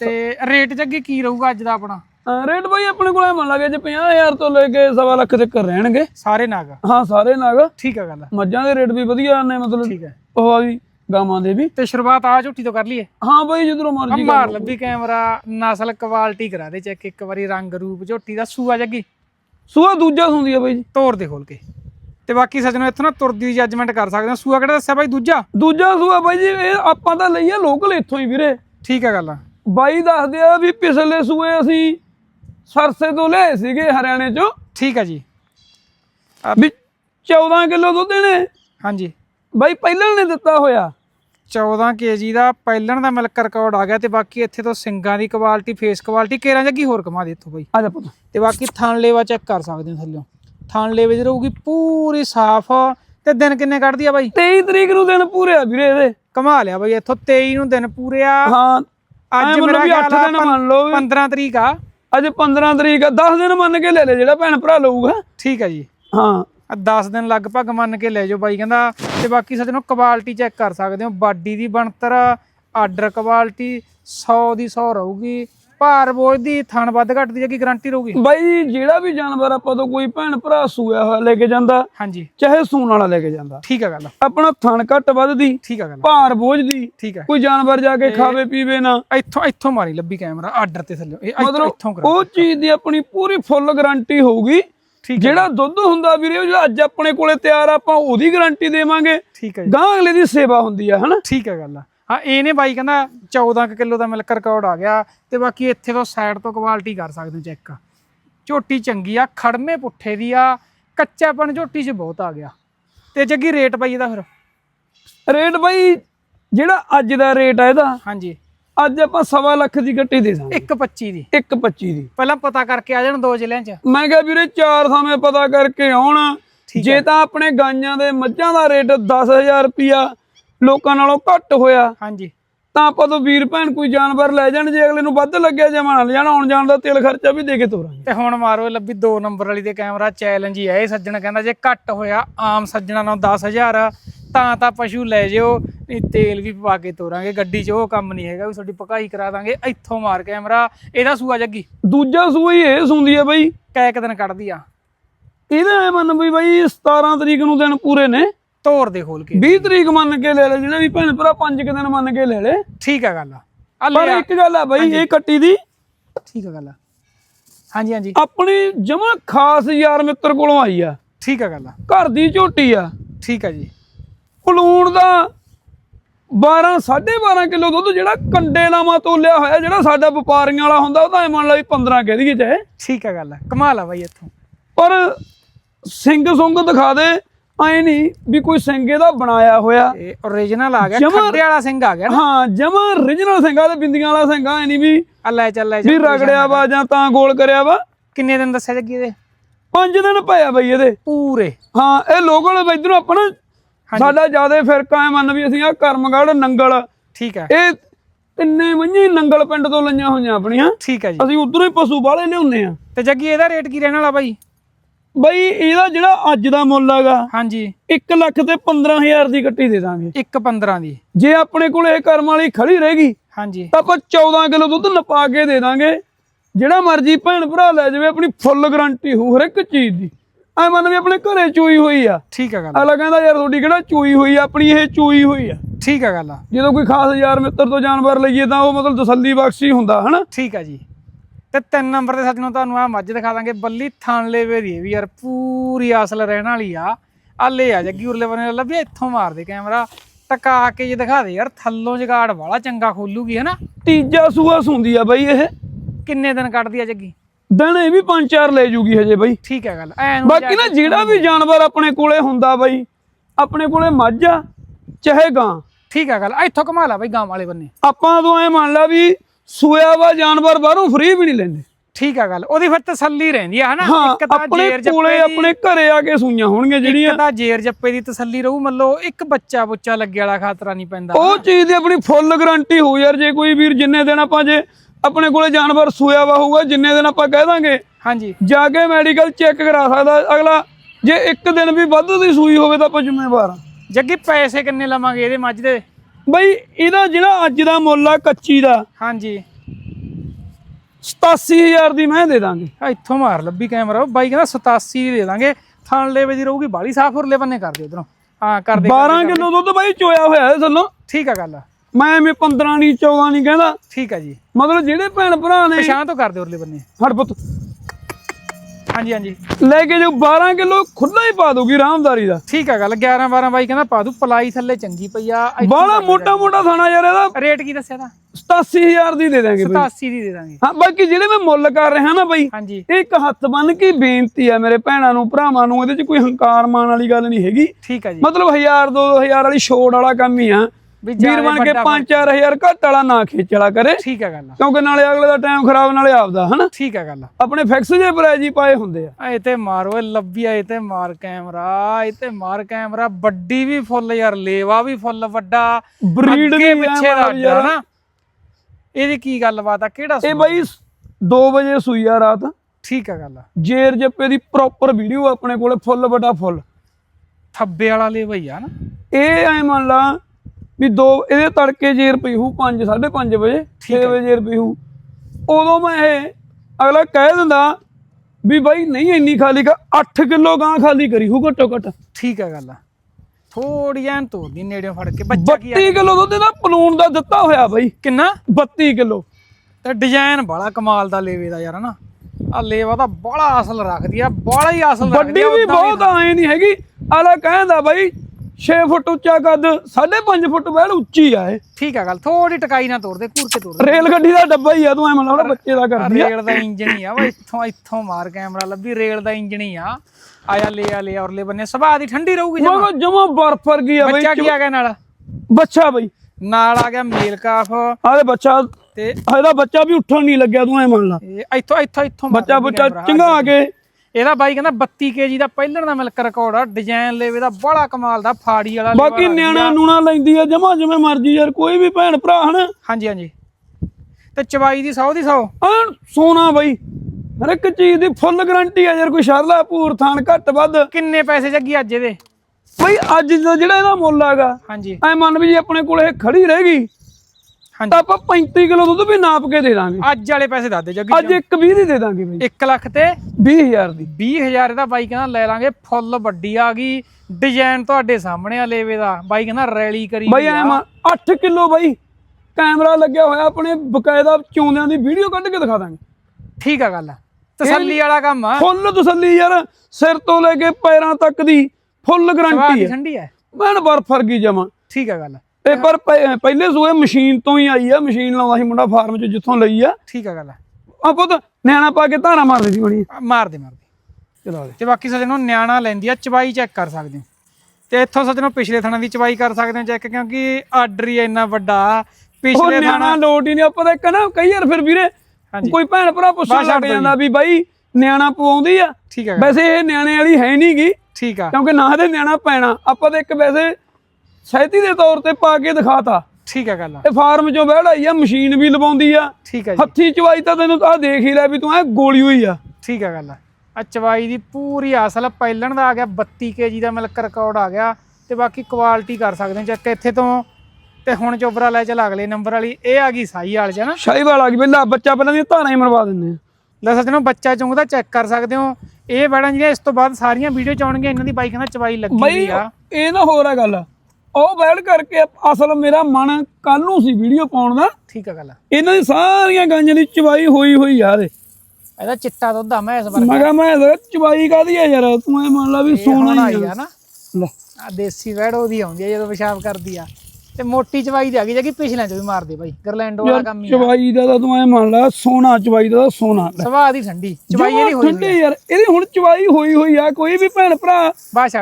Speaker 1: ਤੇ ਰੇਟ ਜੱਗੀ ਕੀ ਰਹੂਗਾ ਅੱਜ ਦਾ ਆਪਣਾ?
Speaker 2: ਰੇਟ ਬਾਈ ਆਪਣੇ ਕੋਲ ਮੰਨ ਲਾਗੇ ਜੇ 50000 ਤੋਂ ਲੈ ਕੇ ਸਵਾ ਲੱਖ ਤੱਕ ਰਹਿਣਗੇ।
Speaker 1: ਸਾਰੇ ਨਾਗ?
Speaker 2: ਹਾਂ ਸਾਰੇ ਨਗ।
Speaker 1: ਠੀਕ ਹੈ ਗੱਲ
Speaker 2: ਮੱਝਾਂ ਦੇ ਰੇਟ ਵੀ ਵਧੀਆ ਨੇ ਮਤਲਬ
Speaker 1: ਠੀਕ ਹੈ
Speaker 2: ਉਹ ਆ ਵੀ ਗਾਵਾਂ ਦੇ ਵੀ।
Speaker 1: ਤੇ ਸ਼ੁਰੂਆਤ ਆ ਝੋਟੀ ਤੋਂ ਕਰ ਲਈਏ?
Speaker 2: ਹਾਂ ਬਾਈ
Speaker 1: ਆ
Speaker 2: ਮਰਜ਼ੀ
Speaker 1: ਮਾਰ ਲੱਭੀ ਕੈਮਰਾ ਨਸਲ ਕੁਆਲਿਟੀ ਕਰਾ ਦੇ ਚੈੱਕ ਇੱਕ ਵਾਰੀ ਰੰਗ ਰੂਪ ਝੋਟੀ ਦਾ ਸੂਆ ਜੱਗੀ?
Speaker 2: ਸੂਆ ਦੂਜਾ ਹੁੰਦੀ ਆ ਬਾਈ ਜੀ।
Speaker 1: ਤੋਰ ਦੇ ਖੋਲ ਕੇ। ਤੇ ਬਾਕੀ ਸੱਜਣੋ ਇੱਥੋਂ ਨਾ ਤੁਰਦੀ ਦੀ ਜੱਜਮੈਂਟ ਕਰ ਸਕਦੇ ਹੋ। ਸੂਆ ਕਿਹੜਾ ਦੱਸਿਆ ਬਾਈ ਦੂਜਾ?
Speaker 2: ਦੂਜਾ ਸੂਆ ਬਾਈ ਜੀ ਇਹ ਆਪਾਂ ਤਾਂ ਲਈਏ ਲੋਕਲ ਇੱਥੋਂ ਹੀ ਵੀਰੇ।
Speaker 1: ਠੀਕ ਹੈ ਗੱਲ
Speaker 2: ਬਾਈ ਦੱਸਦੇ ਆ ਵੀ ਪਿਛਲੇ ਸੂਏ ਅਸੀਂ ਸਰਸੇ ਤੋਂ ਲਏ ਸੀਗੇ ਹਰਿਆਣੇ ਚੋਂ।
Speaker 1: ਠੀਕ ਹੈ ਜੀ।
Speaker 2: ਵੀ 14 ਕਿਲੋ ਦੁੱਧ ਨੇ
Speaker 1: ਹਾਂਜੀ।
Speaker 2: ਬਾਈ ਪਹਿਲਾਂ ਨੇ ਦਿੱਤਾ ਹੋਇਆ।
Speaker 1: 14 ਕੇਜੀ ਦਾ ਪਹਿਲਣ ਦਾ ਮਿਲਕ ਰਿਕਾਰਡ ਆ ਗਿਆ ਤੇ ਬਾਕੀ ਇੱਥੇ ਤੋਂ ਸਿੰਗਾਂ ਦੀ ਕੁਆਲਿਟੀ ਫੇਸ ਕੁਆਲਿਟੀ ਕੇਰਾਂ ਜੱਗੀ ਹੋਰ ਕਮਾ ਦੇ ਇੱਥੋਂ ਬਾਈ।
Speaker 2: ਆ ਜਾ ਪੁੱਤ।
Speaker 1: ਤੇ ਬਾਕੀ ਥਣ ਲੇਵਾ ਚੈੱਕ ਕਰ ਸਕਦੇ ਹੋ ਥੱਲਿਓਂ। ਥਣ ਲੇਵੇ ਦੀ ਰਹੂਗੀ ਪੂਰੀ ਸਾਫ਼ ਤੇ ਦਿਨ ਕਿੰਨੇ ਕੱਢਦੀ ਆ ਬਾਈ?
Speaker 2: 23 ਤਰੀਕ ਨੂੰ ਦਿਨ ਪੂਰੇ ਆ ਵੀਰੇ ਇਹਦੇ।
Speaker 1: ਕਮਾ ਲਿਆ ਬਾਈ ਇੱਥੋਂ 23 ਨੂੰ ਦਿਨ ਪੂਰੇ ਆ।
Speaker 2: ਹਾਂ
Speaker 1: ਅੱਜ ਮੇਰਾ
Speaker 2: ਵੀ 8
Speaker 1: ਖਿਆਲ ਆ
Speaker 2: ਦਿਨ ਮੰਨ ਲਓ ਵੀ
Speaker 1: 15 ਤਰੀਕ ਆ।
Speaker 2: ਅੱਜ 15 ਤਰੀਕ ਆ 10 ਦਿਨ ਮੰਨ ਕੇ ਲੈ ਲੈ ਜਿਹੜਾ ਭੈਣ ਭਰਾ ਲਊਗਾ।
Speaker 1: ਠੀਕ ਹੈ ਜੀ।
Speaker 2: ਹਾਂ।
Speaker 1: ਆ 10 ਦਿਨ ਲਗਭਗ ਮੰਨ ਕੇ ਲੈ ਜਾਓ ਬਾਈ ਕਹਿੰਦਾ ਤੇ ਬਾਕੀ ਸੱਜਣੋ ਕੁਆਲਿਟੀ ਚੈੱਕ ਕਰ ਸਕਦੇ ਹੋ ਬਾਡੀ ਦੀ ਬਣਤਰ ਆਰਡਰ ਕੁਆਲਿਟੀ 100 ਦੀ 100 ਰਹੂਗੀ। ਭਾਰ ਬੋਝ ਦੀ ਥਣ ਵੱਧ ਘੱਟ ਦੀ ਜਗੀ ਗਾਰੰਟੀ ਰਹੂਗੀ?
Speaker 2: ਬਾਈ ਜਿਹੜਾ ਵੀ ਜਾਨਵਰ ਆਪਾਂ ਤੋਂ ਕੋਈ ਭੈਣ ਭਰਾ ਸੂਇਆ ਹੋਇਆ ਲੈ ਕੇ ਜਾਂਦਾ
Speaker 1: ਹਾਂਜੀ।
Speaker 2: ਚਾਹੇ ਸੂਣ ਵਾਲਾ ਲੈ ਕੇ ਜਾਂਦਾ।
Speaker 1: ਠੀਕ ਹੈ ਗੱਲ।
Speaker 2: ਆਪਣਾ ਥਣ ਘੱਟ ਵੱਧਦੀ
Speaker 1: ਠੀਕ ਹੈ ਗੱਲ।
Speaker 2: ਭਾਰ ਬੋਝ ਦੀ
Speaker 1: ਠੀਕ ਹੈ
Speaker 2: ਕੋਈ ਜਾਨਵਰ ਜਾ ਕੇ ਖਾਵੇ ਪੀਵੇ ਨਾ।
Speaker 1: ਇੱਥੋਂ ਇੱਥੋਂ ਮਾਰੀ ਲੱਭੀ ਕੈਮਰਾ ਆਰਡਰ ਤੇ ਥੱਲੇ। ਇਹ ਇੱਥੋਂ ਕਰਾ
Speaker 2: ਉਹ ਚੀਜ਼ ਦੀ ਆਪਣੀ ਪੂਰੀ ਫੁੱਲ ਗਾਰੰਟੀ ਹੋਊਗੀ। ਜਿਹੜਾ ਦੁੱਧ ਹੁੰਦਾ ਵੀਰੇ ਉਹ ਜਿਹੜਾ ਅੱਜ ਆਪਣੇ ਕੋਲੇ ਤਿਆਰ ਆ, ਆਪਾਂ ਉਹਦੀ ਗਾਰੰਟੀ ਦੇਵਾਂਗੇ।
Speaker 1: ਠੀਕ ਹੈ
Speaker 2: ਗਾਂ ਅਗਲੇ ਦੀ ਸੇਵਾ ਹੁੰਦੀ ਆ ਹਨਾ?
Speaker 1: ਠੀਕ ਹੈ ਗੱਲ ਹਾਂ ਇਹਨੇ ਬਾਈ ਕਹਿੰਦਾ 14 ਕਿਲੋ ਦਾ ਮਿਲਕ ਰਿਕਾਰਡ ਆ ਗਿਆ ਤੇ ਬਾਕੀ ਇੱਥੇ ਤੋਂ ਸਾਈਡ ਤੋਂ ਕੁਆਲਿਟੀ ਕਰ ਸਕਦੇ ਹੋ ਚੈੱਕ ਝੋਟੀ ਚੰਗੀ ਆ ਖੜਮੇ ਪੁੱਠੇ ਦੀ ਆ ਕੱਚਾਪਣ ਝੋਟੀ 'ਚ ਬਹੁਤ ਆ ਗਿਆ। ਤੇ ਜੱਗੀ ਰੇਟ ਬਾਈ ਇਹਦਾ ਫਿਰ?
Speaker 2: ਰੇਟ ਬਾਈ ਜਿਹੜਾ ਅੱਜ ਦਾ ਰੇਟ ਆ ਇਹਦਾ
Speaker 1: ਹਾਂਜੀ।
Speaker 2: ਅੱਜ ਆਪਾਂ ਸਵਾ ਲੱਖ ਦੀ ਗੱਟੀ ਦੇ ਦਾਂਗੇ।
Speaker 1: 1.25 ਦੀ।
Speaker 2: 125 ਦੀ।
Speaker 1: ਪਹਿਲਾਂ ਪਤਾ ਕਰਕੇ ਆ ਜਾਣ ਦੋ ਜ਼ਿਲ੍ਹਿਆਂ 'ਚ।
Speaker 2: ਮੈਂ ਕਿਹਾ ਵੀਰੇ ਚਾਰ ਥਾਵੇਂ ਪਤਾ ਕਰਕੇ ਆਉਣ। ਜੇ ਤਾਂ ਆਪਣੇ ਗਾਈਆਂ ਦੇ ਮੱਝਾਂ ਦਾ ਰੇਟ 10000 ਰੁਪਿਆ ਲੋਕਾਂ ਨਾਲੋਂ ਘੱਟ ਹੋਇਆ।
Speaker 1: ਹਾਂਜੀ।
Speaker 2: ਤਾਂ ਆਪਾਂ ਤੋਂ ਵੀਰ ਭੈਣ ਕੋਈ ਜਾਨਵਰ ਲੈ ਜਾਣ ਜੇ ਅਗਲੇ ਨੂੰ ਵੱਧ ਲੱਗਿਆ ਜਮਾ ਨਾ ਜਾਣ ਆਉਣ ਜਾਣ ਦਾ ਤੇਲ ਖਰਚਾ ਵੀ ਦੇ ਕੇ ਤੋਰਾਂਗੇ।
Speaker 1: ਤੇ ਹੁਣ ਮਾਰੋ ਲੱਭੀ 2 ਨੰਬਰ ਵਾਲੀ ਤੇ ਕੈਮਰਾ ਚੈਲੰਜ ਹੀ ਹੈ ਇਹ ਸੱਜਣ ਕਹਿੰਦਾ ਜੇ ਘੱਟ ਹੋਇਆ ਆਮ ਸੱਜਣਾ ਨਾਲ 10000 ਤਾਂ ਤਾਂ ਪਸ਼ੂ ਲੈ ਜਿਓ ਨਹੀਂ ਤੇਲ ਵੀ ਪਵਾ ਕੇ ਤੋਰਾਂਗੇ ਗੱਡੀ 'ਚ ਉਹ ਕੰਮ ਨਹੀਂ ਹੈਗਾ ਵੀ ਤੁਹਾਡੀ ਪਕਾਈ ਕਰਾ ਦਾਂਗੇ ਇੱਥੋਂ ਮਾਰ ਕੈਮਰਾ। ਇਹਦਾ ਸੂਆ ਜੱਗੀ?
Speaker 2: ਦੂਜਾ ਸੂਆ ਹੀ ਇਹ ਸੁੰਦੀ ਆ ਬਈ।
Speaker 1: ਕੈ ਕੁ ਦਿਨ ਕੱਢਦੀ ਆ।
Speaker 2: ਇਹਦਾ ਐ ਮੰਨ ਵੀ ਬਈ 17 ਤਰੀਕ ਨੂੰ ਦਿਨ ਪੂਰੇ ਨੇ।
Speaker 1: ਤੋਰ ਦੇ ਖੋਲ ਕੇ।
Speaker 2: 20 ਤਰੀਕ ਮੰਨ ਕੇ ਲੈ ਲੈ ਜਿਹੜੇ ਵੀ ਭੈਣ ਭਰਾ ਪੰਜ ਕੁ ਦਿਨ ਮੰਨ ਕੇ ਲੈ ਲੈ।
Speaker 1: ਠੀਕ ਹੈ ਗੱਲ ਆ।
Speaker 2: ਪਰ
Speaker 1: ਲੈ
Speaker 2: ਇੱਕ ਗੱਲ ਆ ਬਈ ਇਹ ਕੱਟੀ ਦੀ।
Speaker 1: ਠੀਕ ਹੈ ਗੱਲ ਆ। ਹਾਂਜੀ ਹਾਂਜੀ।
Speaker 2: ਆਪਣੀ ਜਮਾ ਖਾਸ ਯਾਰ ਮਿੱਤਰ ਕੋਲੋਂ ਆਈ ਆ।
Speaker 1: ਠੀਕ ਹੈ ਗੱਲ ਆ।
Speaker 2: ਘਰ ਦੀ ਝੋਟੀ ਆ।
Speaker 1: ਠੀਕ ਹੈ ਜੀ।
Speaker 2: ਪਲੂਣ ਦਾ 12 12.5 ਕਿਲੋ ਦੁੱਧ ਜਿਹੜਾ ਕੰਡੇ ਨਾਮਾ ਤੋਲਿਆ ਹੋਇਆ ਜਿਹੜਾ ਸਾਡਾ ਵਪਾਰੀਆਂ ਵਾਲਾ ਹੁੰਦਾ ਉਹ ਤਾਂ ਐ ਮੰਨ ਲਾ ਵੀ 15 ਕਹਿ ਦਈਏ ਚਾਹੇ।
Speaker 1: ਠੀਕ ਹੈ ਗੱਲ ਆ। ਕਮਾਲ ਆ ਬਾਈ ਇੱਥੋਂ।
Speaker 2: ਪਰ ਸਿੰਘ ਸੁੰਗ ਦਿਖਾ ਦੇ ਐ ਨਹੀਂ ਵੀ ਕੋਈ ਸਿੰਘ ਇਹਦਾ ਬਣਾਇਆ ਹੋਇਆ।
Speaker 1: ਇਹ origignal ਆ ਗਿਆ ਖੱਡੇ ਵਾਲਾ ਸਿੰਘ ਆ ਗਿਆ
Speaker 2: ਹਾਂ ਜਮਾ origignal ਸਿੰਘਾਂ ਤੇ ਬਿੰਦੀਆਂ ਵਾਲਾ ਸਿੰਘ ਐ ਨਹੀਂ ਵੀ
Speaker 1: ਆ ਲੈ ਚੱਲ ਲੈ
Speaker 2: ਵੀ ਰਗੜਿਆ ਵਾ ਜਾਂ ਤਾਂ ਗੋਲ ਕਰਿਆ ਵਾ।
Speaker 1: ਕਿੰਨੇ ਦਿਨ ਦੱਸਿਆ ਜੱਗੀ ਇਹਦੇ?
Speaker 2: ਪੰਜ ਦਿਨ ਪਿਆ ਬਈ ਇਹਦੇ।
Speaker 1: ਪੂਰੇ।
Speaker 2: ਹਾਂ ਇਹ ਲੋਕਲ ਇਧਰੋਂ ਆਪਣਾ ਸਾਡਾ ਜ਼ਿਆਦਾ ਫਿਰਕਾ ਐ ਮੰਨ ਵੀ ਅਸੀਂ ਆ ਕਰਮਗੜ ਨੰਗਲ।
Speaker 1: ਠੀਕ ਹੈ
Speaker 2: ਇਹ ਤਿੰਨੇ ਮੰਝੀ ਨੰਗਲ ਪਿੰਡ ਤੋਂ ਲਈਆਂ ਹੋਈਆਂ ਆਪਣੀਆਂ।
Speaker 1: ਠੀਕ ਹੈ ਜੀ।
Speaker 2: ਅਸੀਂ ਉਧਰੋਂ ਹੀ ਪਸ਼ੂ ਬਾਲੇ ਲਿਆਉਂਦੇ ਆ।
Speaker 1: ਤੇ ਜੱਗੀ ਇਹਦਾ ਰੇਟ ਕੀ ਰਹਿਣ ਵਾਲਾ ਬਾਈ?
Speaker 2: ਬਈ ਇਹਦਾ ਜਿਹੜਾ ਅੱਜ ਦਾ ਮੁੱਲ ਹੈਗਾ
Speaker 1: ਹਾਂਜੀ।
Speaker 2: 1 ਲੱਖ ਤੇ 15000 ਦੀ ਕੱਟੀ ਦੇ ਦਾਂਗੇ।
Speaker 1: 1.15 ਦੀ।
Speaker 2: ਜੇ ਆਪਣੇ ਕੋਲ ਇਹ ਕਰਮ ਵਾਲੀ ਖੜੀ ਰਹੇਗੀ
Speaker 1: ਹਾਂਜੀ।
Speaker 2: ਤਾਂ ਆਪਾਂ 14 ਕਿਲੋ ਦੁੱਧ ਨਪਾ ਕੇ ਦੇ ਦਾਂਗੇ। ਜਿਹੜਾ ਮਰਜ਼ੀ ਭੈਣ ਭਰਾ ਲੈ ਜਾਵੇ ਆਪਣੀ ਫੁੱਲ ਗਾਰੰਟੀ ਹੋ ਹਰ ਇੱਕ ਚੀਜ਼ ਦੀ। ਐ ਮੰਨ ਵੀ ਆਪਣੇ ਘਰੇ ਚੋਈ ਹੋਈ ਆ।
Speaker 1: ਠੀਕ ਹੈ ਗੱਲ।
Speaker 2: ਅਗਲਾ ਕਹਿੰਦਾ ਯਾਰ ਤੁਹਾਡੀ ਕਿਹੜਾ ਚੋਈ ਹੋਈ ਆ? ਆਪਣੀ ਇਹ ਚੋਈ ਹੋਈ ਆ।
Speaker 1: ਠੀਕ ਹੈ ਗੱਲ
Speaker 2: ਜਦੋਂ ਕੋਈ ਖਾਸ ਯਾਰ ਮਿੱਤਰ ਤੋਂ ਜਾਨਵਰ ਲਈਏ ਤਾਂ ਉਹ ਮਤਲਬ ਤਸੱਲੀ ਬਖਸ਼ੀ ਹੁੰਦਾ ਹਨਾ?
Speaker 1: ਠੀਕ ਹੈ ਜੀ। ਤੇ ਤਿੰਨ ਨੰਬਰ ਤੇ ਸੱਜਣੋ ਤੁਹਾਨੂੰ ਆ ਮੱਝ ਦਿਖਾ ਦਾਂਗੇ ਬੱਲੀ ਥਾਨਲੇਵੇ ਦੀ ਵੀ ਯਾਰ ਪੂਰੀ ਅਸਲ ਰਹਿਣ ਵਾਲੀ ਆ। ਆ ਲੈ ਆ ਜੱਗੀ ਉਰਲੇ ਬਨੇ ਲੱਭੀ ਇੱਥੋਂ ਮਾਰ ਦੇ ਕੈਮਰਾ। ਟਕਾ ਕੇ ਜੇ ਦਿਖਾ ਦੇ ਯਾਰ ਥੱਲੋਂ ਜਗਾੜ ਵਾਲਾ ਚੰਗਾ ਖੋਲੂਗੀ ਹਨਾ
Speaker 2: ਤੀਜਾ ਸੂਆ ਸੁੰਦੀ ਆ ਬਾਈ ਇਹ।
Speaker 1: ਕਿੰਨੇ ਦਿਨ ਕੱਢਦੀ ਆ ਜੱਗੀ?
Speaker 2: ਦਿਨ ਇਹ ਵੀ ਪੰਜ ਚਾਰ ਲੈ ਜੂਗੀ ਹਜੇ ਬਾਈ।
Speaker 1: ਠੀਕ ਹੈ ਗੱਲ ਐ
Speaker 2: ਬਾਕੀ ਨਾ ਜਿਹੜਾ ਵੀ ਜਾਨਵਰ ਆਪਣੇ ਕੋਲੇ ਹੁੰਦਾ ਬਾਈ ਆਪਣੇ ਕੋਲੇ ਮੱਝ ਆ ਚਾਹੇ ਗਾਂ।
Speaker 1: ਠੀਕ ਹੈ ਗੱਲ ਇੱਥੋਂ ਕਮਾ ਲਾ ਬਈ ਗਾਂ ਵਾਲੇ ਬੰਨੇ।
Speaker 2: ਆਪਾਂ ਤੋਂ ਐ ਮੰਨ ਲਾ ਵੀ ਸੂਆ ਵਾ ਜਾਨਵਰ ਬਾਹਰੋਂ ਫ੍ਰੀ ਵੀ ਨਹੀਂ ਲੈਂਦੇ।
Speaker 1: ਠੀਕ ਹੈ ਗੱਲ ਉਹਦੀ ਫਿਰ ਤਸੱਲੀ ਰਹਿੰਦੀ ਆ ਹਨਾ? ਇੱਕ ਤਾਂ
Speaker 2: ਆਪਣੇ
Speaker 1: ਜੇਰ
Speaker 2: ਕੋਲੇ
Speaker 1: ਜੱਪੇ ਦੀ
Speaker 2: ਆਪਣੇ ਘਰੇ ਆ ਕੇ ਸੂਈਆਂ ਹੋਣਗੀਆਂ ਜਿਹੜੀਆਂ।
Speaker 1: ਇੱਕ ਤਾਂ ਜੇਰ ਜੱਪੇ ਦੀ ਤਸੱਲੀ ਰਹੂ ਮੱਲੋ ਇੱਕ ਬੱਚਾ ਬੁੱਚਾ ਲੱਗੇ ਵਾਲਾ ਖਾਤਰਾ ਨਹੀਂ ਪੈਂਦਾ
Speaker 2: ਉਹ ਚੀਜ਼ ਦੀ ਆਪਣੀ ਫੁੱਲ ਗਾਰੰਟੀ ਹੋ ਯਾਰ ਜੇ ਕੋਈ ਵੀਰ ਜਿੰਨੇ ਦਿਨ ਆਪਾਂ ਜੇ ਆਪਣੇ ਕੋਲੇ ਜਾਨਵਰ ਸੂਇਆ ਵਾ ਹੋਊਗਾ ਜਿੰਨੇ ਦਿਨ ਆਪਾਂ ਕਹਿ ਦਾਂਗੇ
Speaker 1: ਹਾਂਜੀ।
Speaker 2: ਜਾ ਕੇ ਮੈਡੀਕਲ ਚੈੱਕ ਕਰਾ ਸਕਦਾ ਅਗਲਾ ਜੇ ਇੱਕ ਦਿਨ ਵੀ ਵੱਧ ਦੀ ਸੂਈ ਹੋਵੇ ਤਾਂ ਆਪਾਂ ਜ਼ਿੰਮੇਵਾਰ ਆ।
Speaker 1: ਜੱਗੀ ਪੈਸੇ ਕਿੰਨੇ ਲਵਾਂਗੇ ਇਹਦੇ ਮੱਝ ਦੇ?
Speaker 2: ਬਈ ਇਹਦਾ ਜਿਹੜਾ ਅੱਜ ਦਾ ਮੁੱਲ ਆ ਕੱਚੀ ਦਾ
Speaker 1: ਹਾਂਜੀ।
Speaker 2: 87000 ਦੀ ਮੈਂ ਦੇ ਦਾਂਗੇ।
Speaker 1: ਇੱਥੋਂ ਮਾਰ ਲੱਭੀ ਕੈਮਰਾ। ਬਾਈ ਕਹਿੰਦਾ 87 ਦੀ ਦੇ ਦਾਂਗੇ। ਥਣ ਲੈਵੇ ਦੀ ਰਹੂਗੀ ਬਾਲੀ ਸਾਫ਼ ਉਰਲੇ ਬੰਨੇ ਕਰ ਦੇ ਉਧਰੋਂ ਹਾਂ ਕਰ ਦੇ
Speaker 2: 12 ਕਿਲੋ ਦੁੱਧ ਬਾਈ ਚੋਇਆ ਹੋਇਆ ਥੱਲੋਂ।
Speaker 1: ਠੀਕ ਆ ਗੱਲ।
Speaker 2: ਮੈਂ ਐਵੇਂ 15 ਨਹੀਂ 14 ਨਹੀਂ ਕਹਿੰਦਾ।
Speaker 1: ਠੀਕ ਆ ਜੀ।
Speaker 2: ਮਤਲਬ ਜਿਹੜੇ ਭੈਣ ਭਰਾ ਨੇ
Speaker 1: ਪਛਾਣ ਤੋਂ ਕਰ ਦੇ ਉਰਲੇ ਬੰਨੇ।
Speaker 2: ਹਟ ਪੁੱਤ।
Speaker 1: ਹਾਂਜੀ ਹਾਂਜੀ।
Speaker 2: ਲੈ ਕੇ ਜੋ 12 ਕਿਲੋ ਖੁੱਲਾ ਹੀ ਪਾ ਦੂਗੀ ਰਾਮਦਾਰੀ ਦਾ।
Speaker 1: ਠੀਕ ਆ ਗੱਲ 11 12 ਬਾਈ ਕਹਿੰਦਾ ਪਾ ਦੂ ਪਲਾਈ ਥੱਲੇ ਚੰਗੀ ਪਈ ਆ
Speaker 2: ਬਾਹਲਾ ਮੋਟਾ ਮੋਟਾ ਥਾਣਾ ਯਾਰ ਇਹਦਾ
Speaker 1: ਰੇਟ ਕੀ ਦੱਸਿਆ ਦਾ
Speaker 2: 87000 ਦੀ ਦੇ ਦਾਂਗੇ ਬਾਈ।
Speaker 1: 87 ਦੀ ਦੇ ਦਾਂਗੇ
Speaker 2: ਹਾਂ ਬਾਕੀ ਜਿਹੜੇ ਮੈਂ ਮੁੱਲ ਕਰ ਰਿਹਾ ਨਾ ਬਾਈ ਇਹ ਇੱਕ ਹੱਥ ਬੰਨ ਕੇ ਬੇਨਤੀ ਆ ਮੇਰੇ ਭੈਣਾਂ ਨੂੰ ਭਰਾਵਾਂ ਨੂੰ ਇਹਦੇ 'ਚ ਕੋਈ ਹੰਕਾਰ ਮਾਨ ਵਾਲੀ ਗੱਲ ਨਹੀਂ ਹੈਗੀ।
Speaker 1: ਠੀਕ ਆ ਜੀ।
Speaker 2: ਮਤਲਬ 1000 2000 ਵਾਲੀ ਛੋੜ ਵਾਲਾ ਕੰਮ ਹੀ ਆ। ਵੀਰ ਬਣ ਕੇ
Speaker 1: ਵੱਡਾ
Speaker 2: 5-4000 ਘੱਟ ਵਾਲਾ ਨਾ ਖੇਚਲਾ ਕਰੇ।
Speaker 1: ਠੀਕ ਆ ਗੱਲ
Speaker 2: ਕਿਉਂਕਿ ਨਾਲੇ ਅਗਲੇ ਦਾ ਟਾਈਮ ਖਰਾਬ ਨਾਲੇ ਆਪਦਾ ਹਨਾ?
Speaker 1: ਠੀਕ ਆ ਗੱਲ
Speaker 2: ਆਪਣੇ ਫਿਕਸ ਜੇ ਪ੍ਰਾਈਜ਼ ਹੀ ਪਾਏ ਹੁੰਦੇ ਆ।
Speaker 1: ਇਹ ਤੇ ਮਾਰੋ ਇਹ ਲੱਭੀ ਆ ਇਹ ਤੇ ਮਾਰ ਕੈਮਰਾ ਇਹ ਤੇ ਮਾਰ ਕੈਮਰਾ ਵੱਡੀ ਵੀ ਫੁੱਲ ਯਾਰ ਲੇਵਾ ਵੀ ਫੁੱਲ ਵੱਡਾ
Speaker 2: ਬਰੀਡ ਦੀ
Speaker 1: ਪਿੱਛੇ ਦਾ
Speaker 2: ਯਾਰ।
Speaker 1: ਨਾ ਇਹਦੀ ਕੀ ਗੱਲਬਾਤ ਆ? ਕਿਹੜਾ
Speaker 2: ਇਹ? ਬਾਈ 2 ਵਜੇ ਸੂਈ ਆ ਰਾਤ।
Speaker 1: ਠੀਕ ਆ ਗੱਲ
Speaker 2: ਜੇਰ ਜੱਪੇ ਦੀ ਪ੍ਰੋਪਰ ਵੀਡੀਓ ਆਪਣੇ ਕੋਲੇ ਫੁੱਲ ਵੱਡਾ ਫੁੱਲ।
Speaker 1: ਥੱਬੇ ਵਾਲਾ ਲੇਵਾ ਹੀ ਆ ਨਾ
Speaker 2: ਇਹ ਐ ਮੰਨ ਲਾ ਵੀ ਦੋ ਇਹਦੇ ਤੜਕੇ ਜੇਰ ਪਈ ਹੂ 5 5:30 ਵਜੇ 6 ਵਜੇ ਜੇਰ ਪਈ ਹੂ ਉਦੋਂ ਮੈਂ ਇਹ ਅਗਲਾ ਕਹਿ ਦਿੰਦਾ ਵੀ ਬਾਈ ਨਹੀਂ ਇੰਨੀ ਖਾਲੀ ਕਰ 8 ਕਿਲੋ ਗਾਂ ਖਾਲੀ ਕਰੀ ਹੂ ਘੱਟੋ ਘੱਟ।
Speaker 1: ਠੀਕ ਆ ਗੱਲ ਥੋੜੀ ਐਨ ਤੋੜਦੀ ਨੇੜਿਓਂ ਫੜ ਕੇ ਬੱਚਾ ਕੀ ਆ?
Speaker 2: 32 ਕਿਲੋ ਦੁੱਧ ਇਹਦਾ ਪਲੂਣ ਦਾ ਦਿੱਤਾ ਹੋਇਆ ਬਾਈ।
Speaker 1: ਕਿੰਨਾ?
Speaker 2: 32 ਕਿਲੋ।
Speaker 1: ਤੇ ਡਿਜ਼ਾਈਨ ਬੜਾ ਕਮਾਲ ਦਾ ਲੇਵੇ ਦਾ ਯਾਰ ਹਨਾ? ਆ ਲੇਵਾ ਤਾਂ ਬੜਾ ਅਸਲ ਰੱਖਦੀ ਆ ਬੜਾ ਹੀ ਅਸਲ ਰੱਖਦੀ
Speaker 2: ਵੱਡੀ
Speaker 1: ਆ
Speaker 2: ਵੀ
Speaker 1: ਉੱਦਾਂ
Speaker 2: ਬਹੁਤ ਆਏ ਨਹੀਂ ਹੈਗੀ। ਅਗਲਾ ਕਹਿੰਦਾ ਬਾਈ 6 ਫੁੱਟ ਉੱਚਾ ਕੱਦ 5.5 ਫੁੱਟ ਬਹਿਲ ਉੱਚੀ ਆ ਇਹ।
Speaker 1: ਠੀਕ ਆ ਗੱਲ ਥੋੜੀ ਟਕਾਈ ਨਾ ਤੋੜਦੇ ਘੂਰ ਕੇ ਤੋੜਦੇ
Speaker 2: ਰੇਲ ਗੱਡੀ ਦਾ ਡੱਬਾ ਹੀ ਆ ਤੂੰ ਐ ਮਤਲਬ ਬੱਚੇ ਦਾ ਕਰਦੀ ਆ।
Speaker 1: ਰੇਲ ਦਾ ਇੰਜਣ ਹੀ ਆ ਵਾ ਇੱਥੋਂ ਇੱਥੋਂ ਮਾਰ ਕੈਮਰਾ ਲੱਭੀ ਰੇਲ ਦਾ ਇੰਜਣ ਹੀ ਆ। ਆਇਆ ਲੈ ਆ ਲੈ ਔਰਲੇ ਬੰਨੇ ਸੁਭਾਅ ਦੀ ਠੰਡੀ ਰਹੂਗੀ ਜਮਾਂ।
Speaker 2: ਜਮਾ ਬਰਫ ਵਰਗੀ ਆ
Speaker 1: ਬੱਚਾ ਕੀ ਆ ਗਿਆ ਨਾਲ?
Speaker 2: ਬੱਚਾ ਬਾਈ।
Speaker 1: ਨਾਲ ਆ ਗਿਆ ਮੇਲ ਕਾਫ।
Speaker 2: ਆਲੇ ਬੱਚਾ
Speaker 1: ਤੇ
Speaker 2: ਇਹਦਾ ਬੱਚਾ ਵੀ ਉੱਠਣ ਨਹੀਂ ਲੱਗਿਆ ਤੂੰ ਐ ਮੰਨ ਲਾ।
Speaker 1: ਇੱਥੋਂ ਇੱਥੋਂ ਇੱਥੋਂ
Speaker 2: ਬੱਚਾ ਬੱਚਾ। ਚੰਗਾ ਕੇ
Speaker 1: ਇਹਦਾ ਬਾਈ ਕਹਿੰਦਾ 32 ਕੇਜੀ ਦਾ ਪਹਿਲਣ ਦਾ ਮਿਲਕ ਰਿਕਾਰਡ ਆ ਡਿਜ਼ਾਈਨ ਲੇਵੇ ਦਾ ਬੜਾ ਕਮਾਲ ਦਾ ਫਾੜੀ ਵਾਲਾ
Speaker 2: ਬਾਕੀ। ਨਿਆਣਾ ਨੂਣਾ ਲੈਂਦੀ ਆ ਜਮਾ ਜਿਵੇਂ ਮਰਜ਼ੀ ਯਾਰ ਕੋਈ ਵੀ ਭੈਣ ਭਰਾ ਹਨ।
Speaker 1: ਹਾਂਜੀ ਹਾਂਜੀ। ਤੇ ਚਵਾਈ ਦੀ 100 ਦੀ 100
Speaker 2: ਐਨ ਸੋਨਾ ਬਾਈ। ਹਰ ਇੱਕ ਚੀਜ਼ ਦੀ ਫੁੱਲ ਗਾਰੰਟੀ ਆ ਯਾਰ ਕੋਈ ਸ਼ਰਲਾ ਥਾਨ ਘੱਟ ਵੱਧ।
Speaker 1: ਕਿੰਨੇ ਪੈਸੇ ਜੱਗੀ ਅੱਜ ਇਹਦੇ?
Speaker 2: ਬਈ ਅੱਜ ਦਾ ਜਿਹੜਾ ਇਹਦਾ ਮੁੱਲ ਹੈਗਾ
Speaker 1: ਹਾਂਜੀ।
Speaker 2: ਐ ਮੰਨ ਵੀ ਜੇ ਆਪਣੇ ਕੋਲ ਇਹ ਖੜੀ ਰਹਿ ਗਈ
Speaker 1: ਹਾਂਜੀ
Speaker 2: ਤਾਂ ਆਪਾਂ 35 ਕਿਲੋ ਦੁੱਧ ਵੀ ਨਾਪ ਕੇ ਦੇ ਦਾਂਗੇ।
Speaker 1: ਅੱਜ ਵਾਲੇ ਪੈਸੇ ਦੱਸ ਦੇ ਜੱਗੀ
Speaker 2: ਅੱਜ ਇੱਕ 20 ਦੀ ਦੇ ਦਾਂਗੇ ਬਈ।
Speaker 1: 1 ਲੱਖ ਤੇ
Speaker 2: 20000 ਦੀ।
Speaker 1: 20000 ਇਹਦਾ ਬਾਈ ਕਹਿੰਦਾ ਲੈ ਲਾਂਗੇ ਫੁੱਲ ਵੱਡੀ ਆ ਗਈ। ਡਿਜ਼ਾਈਨ ਤੁਹਾਡੇ ਸਾਹਮਣੇ ਆ ਲੇਵੇ ਦਾ। ਬਾਈ ਕਹਿੰਦਾ ਰੈਲੀ ਕਰੀ
Speaker 2: ਬਈ ਐ
Speaker 1: ਆ।
Speaker 2: 8 ਕਿਲੋ ਬਈ। ਕੈਮਰਾ ਲੱਗਿਆ ਹੋਇਆ ਆਪਣੇ ਬਕਾਇਦਾ ਚੋਂਦਿਆਂ ਦੀ ਵੀਡੀਓ ਕੱਢ ਕੇ ਦਿਖਾ ਦਾਂਗੇ।
Speaker 1: ਠੀਕ ਆ ਗੱਲ ਤਸੱਲੀ ਵਾਲਾ ਕੰਮ ਆ।
Speaker 2: ਫੁੱਲ ਤਸੱਲੀ ਯਾਰ ਸਿਰ ਤੋਂ ਲੈ ਕੇ ਪੈਰਾਂ ਤੱਕ ਦੀ ਫੁੱਲ ਗਾਰੰਟੀ ਹੈ
Speaker 1: ਠੰਡੀ ਹੈ
Speaker 2: ਮੈਨ ਬਰਫ ਵਰਗੀ ਜਮਾ
Speaker 1: ਠੀਕ ਆ ਗੱਲ
Speaker 2: ਤੇ ਪਰ ਪਹਿ- ਪਹਿਲੇ ਸੂਏ ਮਸ਼ੀਨ ਤੋਂ ਹੀ ਆਈ ਆ ਮਸ਼ੀਨ ਲਾਉਂਦਾ ਸੀ ਮੁੰਡਾ ਫਾਰਮ 'ਚ ਜਿੱਥੋਂ ਲਈ ਆ।
Speaker 1: ਠੀਕ ਆ ਗੱਲ
Speaker 2: ਆ। ਪੁੱਤ ਨਿਆਣਾ ਪਾ ਕੇ ਧਾਰਾ ਮਾਰਦੀ ਸੀ ਬਣੀ
Speaker 1: ਆ, ਮਾਰ ਦੇ ਮਾਰ ਦੇ
Speaker 2: ਚਲਾ ਦੇ।
Speaker 1: ਤੇ ਬਾਕੀ ਸਜਣੋ ਨਿਆਣਾ ਲੈਂਦੀ ਆ ਚਵਾਈ ਚੈੱਕ ਕਰ ਸਕਦੇ ਹੋ। ਤੇ ਇੱਥੋਂ ਸਜਣੋ ਪਿਛਲੇ ਥਾਣਾ ਦੀ ਚਵਾਈ ਕਰ ਸਕਦੇ ਹੋ ਚੈੱਕ ਕਿਉਂਕਿ ਆਰਡਰ ਹੀ ਇੰਨਾ ਵੱਡਾ।
Speaker 2: ਉਹ
Speaker 1: ਪਿਛਲੇ
Speaker 2: ਨਿਆਣਾ
Speaker 1: ਥਾਣਾ
Speaker 2: ਲੋਟ ਹੀ ਨਹੀਂ ਆਪਾਂ ਤਾਂ ਕਹਣਾ ਕਈ ਵਾਰ ਫਿਰ ਵੀਰੇ
Speaker 1: ਹਾਂਜੀ।
Speaker 2: ਕੋਈ ਭੈਣ ਭਰਾ ਪੁੱਛਣ ਲੱਗ ਜਾਂਦਾ ਵੀ ਬਾਈ ਨਿਆਣਾ ਪਵਾਉਂਦੀ ਆ।
Speaker 1: ਠੀਕ ਆ ਗੱਲ,
Speaker 2: ਵੈਸੇ ਇਹ ਨਿਆਣੇ ਵਾਲੀ ਹੈ ਨਹੀਂਗੀ
Speaker 1: ਠੀਕ ਆ।
Speaker 2: ਕਿਉਂਕਿ ਨਾ ਤੇ ਨਿਆਣਾ ਪੈਣਾ। ਆਪਾਂ ਤਾਂ ਇੱਕ ਵੈਸੇ ਸਹਿਤੀ ਦੇ ਤੌਰ ਤੇ ਪਾ ਕੇ ਦਿਖਾਤਾ।
Speaker 1: ਠੀਕ ਆ ਗੱਲ
Speaker 2: ਇਹ ਫਾਰਮ ਚੋਂ ਬਹਿੜ ਆਈ ਆ ਮਸ਼ੀਨ ਵੀ ਲਵਾਉਂਦੀ ਆ।
Speaker 1: ਠੀਕ ਆ ਜੀ।
Speaker 2: ਹੱਥੀ ਚਵਾਈ ਤਾਂ ਤੈਨੂੰ ਤਾਂ ਦੇਖ ਹੀ ਲੈ ਵੀ ਤੂੰ ਐ ਗੋਲੀ ਹੋਈ ਆ।
Speaker 1: ਠੀਕ ਆ ਗੱਲ ਆ। ਚਵਾਈ ਦੀ ਪੂਰੀ ਅਸਲ ਪਹਿਲਣ ਦਾ ਆ ਗਿਆ 32 ਕੇਜੀ ਦਾ ਮਿਲਕ ਰਿਕਾਰਡ ਆ ਗਿਆ ਤੇ ਬਾਕੀ ਕੁਆਲਿਟੀ ਕਰ ਸਕਦੇ ਹੋ ਚੈੱਕ ਇੱਥੇ ਤੋਂ ਤੇ ਹੁਣ ਚੋਬਰਾ ਲੈ ਚੱਲ ਅਗਲੇ ਨੰਬਰ ਵਾਲੀ। ਇਹ ਆ ਗਈ ਸਾਈ ਵਾਲ ਚ ਨਾ।
Speaker 2: ਸ਼ਾਹੀਵਾਲ ਆ ਗਈ ਪਹਿਲਾਂ ਬੱਚਾ ਪਹਿਲਾਂ ਦੀਆਂ ਧਾਰਾਂ ਹੀ ਮਰਵਾ ਦਿੰਦੇ ਆ।
Speaker 1: ਲੈ ਸੱਜਣੋ ਬੱਚਾ ਚੁੰਗਦਾ ਚੈੱਕ ਕਰ ਸਕਦੇ ਹੋ। ਇਹ ਬੈੜਾਂ ਜਿਹੜੀਆਂ ਇਸ ਤੋਂ ਬਾਅਦ ਸਾਰੀਆਂ ਵੀਡੀਓ ਚ ਆਉਣਗੀਆਂ ਇਹਨਾਂ ਦੀ ਬਾਈ ਕਹਿੰਦਾ ਚਵਾਈ ਲੱਗੀ ਹੋਈ ਆ।
Speaker 2: ਇਹ ਨਾ ਹੋਰ ਆ ਗੱਲ। ਉਹ ਬੈਠ ਕਰਕੇ ਅਸਲ ਮੇਰਾ ਮਨ ਕੱਲ ਨੂੰ ਸੀ ਵੀਡੀਓ ਪਾਉਣ ਦਾ।
Speaker 1: ਠੀਕ ਆ ਗੱਲ
Speaker 2: ਇਹਨਾਂ ਦੀ ਸਾਰੀਆਂ ਗਾਂਜਾਂ ਦੀ ਚਵਾਈ ਹੋਈ ਹੋਈ ਆ ਦੇ
Speaker 1: ਇਹਦਾ ਚਿੱਟਾ ਦੁੱਧ ਆ ਮੈਂ ਇਸ ਵਾਰ
Speaker 2: ਮੈਂ ਕਿਹਾ ਮੈਂ ਤਾਂ ਚਵਾਈ ਕਾਦੀ ਆ ਯਾਰ? ਤੂੰ ਐ ਮੰਨ ਲਾ ਵੀ ਸੋਨਾ ਹੀ
Speaker 1: ਆ।
Speaker 2: ਆ
Speaker 1: ਨਾ।
Speaker 2: ਲੈ।
Speaker 1: ਆ ਦੇਸੀ ਵੈੜ ਉਹਦੀ ਆਉਂਦੀ ਆ ਜਦੋਂ ਪਿਸ਼ਾਬ ਕਰਦੀ ਆ। ਤੇ ਮੋਟੀ ਚਵਾਈ ਦੀ ਆ ਗਈ ਜੇ ਕਿ ਪਿਛਲੇ ਚ ਵੀ ਮਾਰਦੇ ਬਾਈ ਗਰਲੈਂਡੋ ਵਾਲਾ ਕੰਮ ਹੀ ਆ।
Speaker 2: ਚਵਾਈ ਦਾ ਤਾਂ ਤੂੰ ਐ ਮੰਨ ਲਾ ਸੋਨਾ ਚਵਾਈ ਦਾ ਤਾਂ ਸੋਨਾ। ਲੈ।
Speaker 1: ਸਵਾਹ ਦੀ ਠੰਡੀ ਚਵਾਈ ਇਹਦੀ ਹੋਈ
Speaker 2: ਠੰਡੇ ਯਾਰ ਇਹਦੀ ਹੁਣ ਚਵਾਈ ਹੋਈ ਹੋਈ ਆ ਕੋਈ ਵੀ ਭੈਣ ਭਰਾ।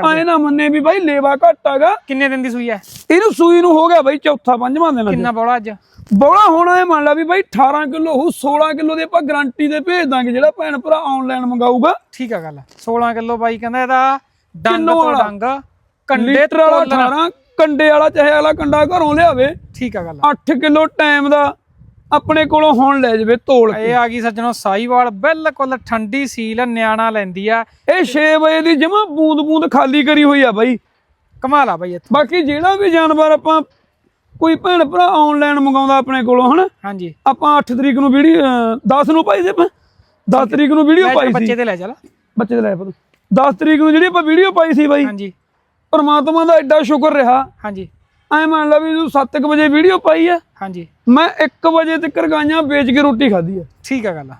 Speaker 2: ਆਏ ਨਾ ਮੰਨੇ ਵੀ ਬਾਈ ਲੇਵਾ ਘੱਟ ਆਗਾ
Speaker 1: ਕਿੰਨੇ ਦਿਨ ਦੀ ਸੂਈ ਐ
Speaker 2: ਇਹਨੂੰ ਸੂਈ ਨੂੰ ਹੋ ਗਿਆ ਬਾਈ ਚੌਥਾ ਪੰਜਵਾਂ ਦਿਨ
Speaker 1: ਕਿੰਨਾ ਬੋਲਾ ਅੱਜ?
Speaker 2: ਬੋਲਾ ਹੋਣਾ ਇਹ ਮੰਨ ਲਾ ਵੀ ਬਾਈ 18 ਕਿਲੋ ਹੋ 16 ਕਿਲੋ ਦੇ ਆਪਾਂ ਗਾਰੰਟੀ ਦੇ ਭੇਜ ਦਾਂਗੇ ਜਿਹੜਾ ਭੈਣ ਭਰਾ ਆਨਲਾਈਨ ਮੰਗਾਊਗਾ।
Speaker 1: ਠੀਕ ਆ ਗੱਲ 16 ਕਿਲੋ ਬਾਈ ਕਹਿੰਦਾ ਇਹਦਾ ਡੰਗ ਤੋਂ। ਡੰਗ ਕੰਡੇ
Speaker 2: ਵਾਲਾ 18 ਕੰਡੇ ਵਾਲਾ ਚਾਹੇ ਵਾਲਾ ਕੰਡਾ ਘਰੋਂ ਲਿਆਵੇ।
Speaker 1: ਠੀਕ ਆ ਗੱਲ
Speaker 2: 8 ਕਿਲੋ ਟਾਈਮ ਦਾ ਆਪਣੇ ਕੋਲੋਂ ਹੁਣ ਲੈ ਜਾਵੇ ਤੋਲ ਕੇ।
Speaker 1: ਇਹ ਆ ਗਈ ਸੱਜਣੋ ਸਾਈਵਾਲ ਬਿਲਕੁਲ ਠੰਡੀ ਸੀਲ ਨਿਆਣਾ ਲੈਂਦੀ ਆ।
Speaker 2: ਇਹ 6 ਵਜੇ ਦੀ ਜਮਾ ਬੂੰਦ ਬੂੰਦ ਖਾਲੀ ਕਰੀ ਹੋਈ ਆ ਬਾਈ।
Speaker 1: ਕਮਾਲ ਆ ਬਾਈ ਇੱਥੋਂ।
Speaker 2: ਬਾਕੀ ਜਿਹੜਾ ਵੀ ਜਾਨਵਰ ਆਪਾਂ ਕੋਈ ਭੈਣ ਭਰਾ ਆਨਲਾਈਨ ਮੰਗਾਉਂਦਾ ਆਪਣੇ ਕੋਲੋਂ ਹਨਾ?
Speaker 1: ਹਾਂਜੀ।
Speaker 2: ਆਪਾਂ 8 ਤਰੀਕ ਨੂੰ ਵੀਡੀਓ 10 ਨੂੰ ਪਾਈ ਸੀ ਆਪਾਂ? 10 ਤਰੀਕ ਨੂੰ ਵੀਡੀਓ ਪਾਈ
Speaker 1: ਬੱਚੇ
Speaker 2: ਸੀ
Speaker 1: ਤੇ ਲੈ ਚੱਲ।
Speaker 2: ਬੱਚੇ ਦੇ ਲੈ ਪੁੱਤ। 10 ਤਰੀਕ ਨੂੰ ਜਿਹੜੀ ਆਪਾਂ ਵੀਡੀਓ ਪਾਈ ਸੀ ਬਾਈ।
Speaker 1: ਹਾਂਜੀ।
Speaker 2: ਪਰਮਾਤਮਾ ਦਾ ਐਡਾ ਸ਼ੁਕਰ ਰਿਹਾ।
Speaker 1: ਹਾਂਜੀ।
Speaker 2: ਐ ਮੰਨ ਲਾ ਵੀ ਤੂੰ 7 ਵਜੇ ਵੀਡੀਓ ਪਾਈ ਆ।
Speaker 1: ਹਾਂਜੀ।
Speaker 2: ਮੈਂ 1 ਵਜੇ ਤੱਕ ਗਾਈਆਂ ਵੇਚ ਕੇ ਰੋਟੀ ਖਾਧੀ ਆ।
Speaker 1: ਠੀਕ ਆ ਗੱਲ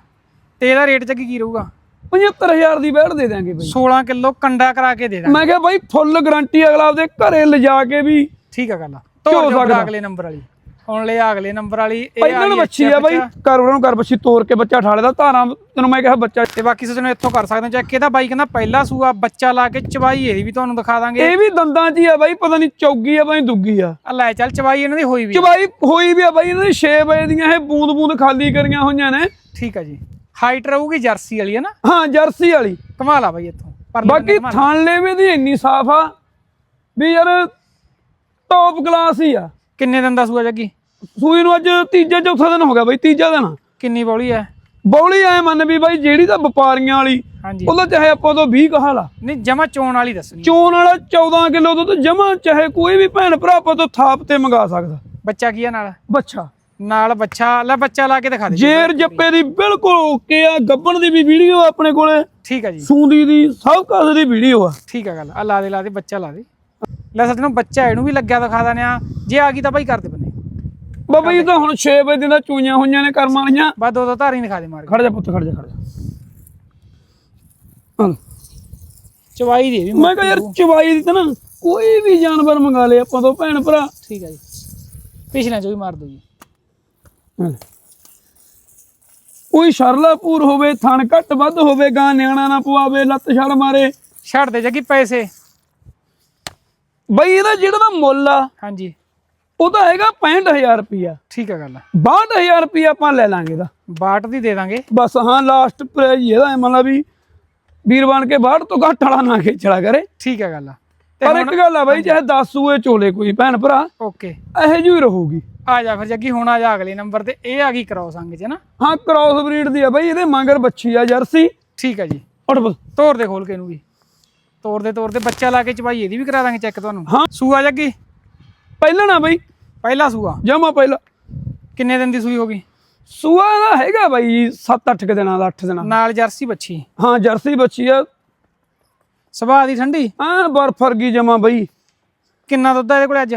Speaker 1: ਤੇ ਇਹਦਾ ਰੇਟ ਚ ਕੀ ਰਹੂਗਾ?
Speaker 2: 75000 ਦੀ ਬੈਠ ਦੇ ਦਾਂਗੇ ਬਾਈ।
Speaker 1: 16 ਕਿਲੋ ਕੰਡਾ ਕਰਾ ਕੇ ਦੇ ਦਾਂ
Speaker 2: ਮੈਂ ਕਿਹਾ ਬਾਈ ਫੁੱਲ ਗਾਰੰਟੀ ਅਗਲਾ ਆਪਦੇ ਘਰੇ ਲਿਜਾ ਕੇ ਵੀ
Speaker 1: ਠੀਕ ਆ ਗੱਲ ਜੋ ਫਿਰ ਅਗਲੇ ਨੰਬਰ ਵਾਲੀ। ਹੁਣ ਲੈ ਅਗਲੇ ਨੰਬਰ ਵਾਲੀ ਇਹ ਆ
Speaker 2: ਪਹਿਲਾਂ
Speaker 1: ਗਈ
Speaker 2: ਬੱਚੀ ਆ ਬਾਈ ਕਰ ਉਹਨਾਂ ਨੂੰ ਕਰ ਬੱਚੀ ਤੋੜ ਕੇ ਬੱਚਾ ਠਾਲੇ ਦਾ ਧਾਰਾਂ ਤੈਨੂੰ ਮੈਂ ਕਿਹਾ ਬੱਚਾ
Speaker 1: ਤੇ ਬਾਕੀ ਸੱਜਣੋ ਇੱਥੋਂ ਕਰ ਸਕਦੇ ਚੈੱਕ ਇਹਦਾ ਬਾਈ ਕਹਿੰਦਾ ਪਹਿਲਾ ਸੂਆ ਬੱਚਾ ਲਾ ਕੇ ਚਵਾਈ ਇਹਦੀ ਵੀ ਤੁਹਾਨੂੰ ਦਿਖਾ ਦਾਂਗੇ।
Speaker 2: ਇਹ ਵੀ ਦੰਦਾਂ 'ਚ ਹੀ ਆ ਬਾਈ ਪਤਾ ਨਹੀਂ ਚੌਗੀ ਆ ਬਾਈ ਦੁੱਗੀ ਆ।
Speaker 1: ਆ ਲੈ ਚੱਲ ਚਵਾਈ ਇਹਨਾਂ ਦੀ ਹੋਈ ਵੀ।
Speaker 2: ਚਵਾਈ ਹੋਈ ਵੀ ਆ ਬਾਈ ਇਹਨਾਂ ਦੀ 6 ਵਜੇ ਦੀਆਂ ਇਹ ਬੂੰਦ ਬੂੰਦ ਖਾਲੀ ਕਰੀਆਂ ਹੋਈਆਂ ਨੇ।
Speaker 1: ਠੀਕ ਆ ਜੀ। ਹਾਈਟ ਰਹੂਗੀ ਜਰਸੀ ਵਾਲੀ ਹੈ ਨਾ?
Speaker 2: ਹਾਂ ਜਰਸੀ ਵਾਲੀ।
Speaker 1: ਕਮਾਲ ਆ ਬਾਈ ਇੱਥੋਂ। ਪਰ
Speaker 2: ਬਾਕੀ ਥਣ ਲੇਵੇ ਦੀ ਇੰਨੀ ਸਾਫ਼ ਆ ਵੀ ਯਾਰ ਟੌਪ ਕਲਾਸ ਹੀ ਆ।
Speaker 1: ਕਿੰਨੇ ਦਿਨ ਦਾ ਸੂਆ ਜੱਗੀ?
Speaker 2: ਸੂਈ ਨੂੰ ਅੱਜ ਤੀਜਾ ਚੌਥਾ ਦਿਨ ਹੋ ਗਿਆ ਬਾਈ ਤੀਜਾ ਦਿਨ।
Speaker 1: ਕਿੰਨੀ ਬੌਲੀ ਹੈ
Speaker 2: ਬੌਲੀ ਐ ਮੰਨ ਵੀ ਬਾਈ ਜਿਹੜੀ ਤਾਂ ਵਪਾਰੀਆਂ ਵਾਲੀ
Speaker 1: ਹਾਂਜੀ।
Speaker 2: ਉਹਦਾ ਚਾਹੇ ਆਪਾਂ ਤੋਂ 20 ਕਹਾ ਲਾ
Speaker 1: ਨਹੀਂ ਜਮਾ ਚੋਣ ਵਾਲੀ ਦੱਸਣੀ।
Speaker 2: ਚੋਣ ਵਾਲਾ 14 ਕਿਲੋ ਦੁੱਧ ਜਮਾ ਚਾਹੇ ਕੋਈ ਵੀ ਭੈਣ ਭਰਾ ਆਪਾਂ ਤੋਂ ਥਾਪ ਤੇ ਮੰਗਾ ਸਕਦਾ।
Speaker 1: ਬੱਚਾ ਕੀ ਆ ਨਾਲ?
Speaker 2: ਬੱਚਾ।
Speaker 1: ਨਾਲ ਬੱਚਾ ਲੈ ਬੱਚਾ ਲਾ ਕੇ ਦਿਖਾ ਦੇ।
Speaker 2: ਜੇਰ ਜੱਪੇ ਦੀ ਬਿਲਕੁਲ ਓਕੇ ਆ ਗੱਬਣ ਦੀ ਵੀ ਵੀਡੀਓ ਆਪਣੇ ਕੋਲੇ।
Speaker 1: ਠੀਕ ਆ ਜੀ।
Speaker 2: ਸੂੰਦੀ ਦੀ ਸਭ ਕਾਸ ਦੀ ਵੀਡੀਓ ਆ।
Speaker 1: ਠੀਕ ਆ ਗੱਲ ਆ ਲਾ ਦੇ ਲਾ ਦੇ ਬੱਚਾ ਲਾ ਦੇ। ਲੈ ਸੱਜਣੋ ਬੱਚਾ ਇਹਨੂੰ ਵੀ ਲੱਗਿਆ ਦਿਖਾ ਦਨੇ ਆ। ਜੇ ਆ ਗਈ ਤਾਂ ਬਾਈ ਕਰ ਦੇ ਬੰਨੇ
Speaker 2: ਬਾਬਾ ਜੀ ਤਾਂ ਹੁਣ 6 ਵਜੇ ਦੀਆਂ ਚੂਈਆਂ ਹੋਈਆਂ ਨੇ ਕਰਮਾਂ ਵਾਲੀਆਂ।
Speaker 1: ਬਸ ਦੋ ਦੋ ਧਾਰੀ ਦਿਖਾ ਦੇ ਮਾਰ। ਕੇ
Speaker 2: ਖੜ ਜਾ ਪੁੱਤ ਖੜ ਜਾ ਖੜ ਜਾ। ਹਾਂ
Speaker 1: ਚਵਾਈ ਦੇ ਵੀ
Speaker 2: ਮੈਂ ਕਿਹਾ ਯਾਰ ਚਵਾਈ ਦੀ ਤਾਂ ਨਾ ਕੋਈ ਵੀ ਜਾਨਵਰ ਮੰਗਾ ਲੇ ਆਪਾਂ ਤੋਂ ਭੈਣ ਭਰਾ।
Speaker 1: ਠੀਕ ਆ ਜੀ। ਪਿਛਲੇ ਚੋਂ ਵੀ ਮਾਰ ਦੋ ਜੀ।
Speaker 2: ਹਾਂ। ਕੋਈ ਸ਼ਰਲਾਪੂਰ ਹੋਵੇ ਥਣ ਘੱਟ ਵੱਧ ਹੋਵੇ ਗਾਂ ਨਿਆਣਾ ਨਾ ਪਵਾਵੇ ਲੱਤ ਛੜ ਮਾਰੇ।
Speaker 1: ਛੱਡ ਦੇ ਜੱਗੀ ਪੈਸੇ।
Speaker 2: ਬਈ ਇਹਦਾ ਜਿਹੜਾ ਦਾ ਮੁੱਲ ਆ
Speaker 1: ਹਾਂਜੀ।
Speaker 2: ਉਹ ਤਾਂ ਹੈਗਾ 65000 ਰੁਪਿਆ
Speaker 1: ਠੀਕ ਆ ਗੱਲ
Speaker 2: 62000 ਰੁਪਿਆ ਆਪਾਂ ਲੈ ਲਾਂਗੇ ਇਹਦਾ।
Speaker 1: ਬਾਟ ਦੀ ਦੇ ਦਾਂਗੇ।
Speaker 2: ਬਸ ਹਾਂ ਲਾਸਟ ਪ੍ਰਾਈਜ਼ ਇਹਦਾ ਮਤਲਬ ਵੀ ਵੀਰ ਬਣ ਕੇ ਬਾਹਰ ਤੋਂ ਘੱਟ ਵਾਲਾ ਨਾ ਖੇਚੜਾ ਕਰੇ।
Speaker 1: ਠੀਕ ਆ ਗੱਲ
Speaker 2: ਪਰ ਇੱਕ ਗੱਲ ਆ ਬਾਈ ਚਾਹੇ 10 ਸੂਏ ਚੋਲੇ ਕੋਈ ਭੈਣ ਭਰਾ
Speaker 1: ਓਕੇ।
Speaker 2: ਇਹੋ ਜਿਹੀ ਹੀ ਰਹੂਗੀ।
Speaker 1: ਆ ਜਾ ਫਿਰ ਜੱਗੀ ਹੁਣ ਆ ਜਾ ਅਗਲੇ ਨੰਬਰ ਤੇ। ਇਹ ਆ ਗਈ ਕਰਾਓ ਸੰਗ ਚ ਨਾ।
Speaker 2: ਹਾਂ ਕ੍ਰਾਸ ਬਰੀਡ ਦੀ ਆ ਬਾਈ ਇਹਦੇ ਮੰਗਰ ਬੱਚੀ ਆ ਜਰਸੀ।
Speaker 1: ਠੀਕ ਆ ਜੀ।
Speaker 2: ਉੱਠ ਬਸ।
Speaker 1: ਤੋਰ ਦੇ ਖੋਲ ਕੇ ਇਹਨੂੰ ਵੀ। ਤੋਰ ਦੇ ਤੋਰ ਦੇ ਬੱਚਾ ਲਾ ਕੇ ਚਵਾਈ ਇਹਦੀ ਵੀ ਕਰਾ ਦਾਂਗੇ ਚੈੱਕ ਤੁਹਾਨੂੰ।
Speaker 2: ਹਾਂ।
Speaker 1: ਸੂਆ ਜੱਗੀ।
Speaker 2: ਪਹਿਲਾਂ ਨਾ ਬਾਈ।
Speaker 1: ਪਹਿਲਾ ਸੂਆ?
Speaker 2: ਜਮਾ ਪਹਿਲਾਂ।
Speaker 1: ਕਿੰਨੇ ਦਿਨ ਦੀ ਸੂਈ ਹੋ ਗਈ?
Speaker 2: ਸੂਆ ਦਾ ਹੈਗਾ ਬਾਈ 7-8 ਦਿਨਾਂ ਦਾ 8 ਦਿਨਾਂ
Speaker 1: ਨਾਲ ਜਰਸੀ ਬੱਚੀ?
Speaker 2: ਹਾਂ ਜਰਸੀ ਬੱਚੀ ਆ।
Speaker 1: ਸੁਭਾਅ ਦੀ ਠੰਡੀ?
Speaker 2: ਐ ਬਰਫ ਵਰਗੀ ਜਮਾ ਬਾਈ।
Speaker 1: ਕਿੰਨਾ ਦੁੱਧ ਆ ਇਹਦੇ ਕੋਲ ਅੱਜ?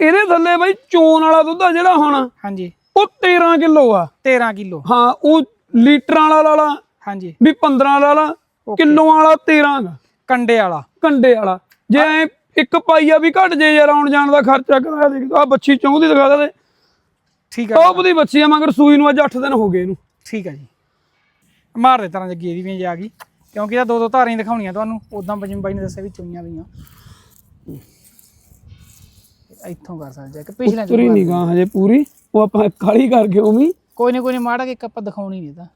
Speaker 2: ਇਹਦੇ ਥੱਲੇ ਬਾਈ ਚੋਣ ਵਾਲਾ ਦੁੱਧ ਆ ਜਿਹੜਾ ਹੁਣ।
Speaker 1: ਹਾਂਜੀ।
Speaker 2: ਉਹ 13 ਕਿਲੋ ਆ।
Speaker 1: 13 ਕਿਲੋ।
Speaker 2: ਹਾਂ ਉਹ ਲੀਟਰਾਂ ਵਾਲਾ ਲਾ
Speaker 1: ਹਾਂਜੀ।
Speaker 2: ਵੀ 15 ਲਾ ਲਾ। ਕਿਲੋ ਵਾਲਾ 13 ਗਾ
Speaker 1: ਕੰਡੇ ਵਾਲਾ।
Speaker 2: ਕੰਡੇ ਵਾਲਾ। ਜੇ ਐਂ ਇੱਕ ਪਾਈਆ ਵੀ ਘਟ ਜੇ ਯਾਰ ਆਉਣ ਜਾਣ ਦਾ ਖਰਚਾ ਕਰਾ ਦੇ ਆ ਬੱਚੀ ਚੌਂਦੀ ਦਿਖਾ ਦੇ
Speaker 1: ਠੀਕ ਆ
Speaker 2: ਟੌਪ ਦੀ ਬੱਚੀ ਆ ਮਗਰ ਸੂਈ ਨੂੰ ਅੱਜ 8 ਦਿਨ ਹੋ ਗਏ ਇਹਨੂੰ।
Speaker 1: ਠੀਕ ਆ ਜੀ। ਮਾਰ ਦੇ ਤਰ੍ਹਾਂ ਜੱਗੀ ਇਹਦੀ ਵੀ ਜਾ ਗਈ ਕਿਉਂਕਿ ਇਹਦਾ ਦੋ ਦੋ ਧਾਰਾਂ ਹੀ ਦਿਖਾਉਣੀਆਂ ਤੁਹਾਨੂੰ ਉਦਾਂ ਪੰਜਮ ਬਾਈ ਨੇ ਦੱਸਿਆ ਵੀ ਚੁਈਆਂ ਪਈਆਂ। ਇੱਥੋਂ ਕਰ ਸਕਦੇ ਆ ਕਿ ਪਿਛਲੇ
Speaker 2: ਤੁਰੀ ਨਿਗਾਹ ਹਜੇ ਪੂਰੀ ਉਹ ਆਪਾਂ ਕਾਲੀ ਕਰਕੇ ਉਵੇਂ
Speaker 1: ਕੋਈ ਨਾ ਕੋਈ ਨਾ ਮਾੜਾ ਕਿ ਇੱਕ ਆਪਾਂ ਦਿਖਾਉਣੀ ਨਹੀਂ ਤਾਂ।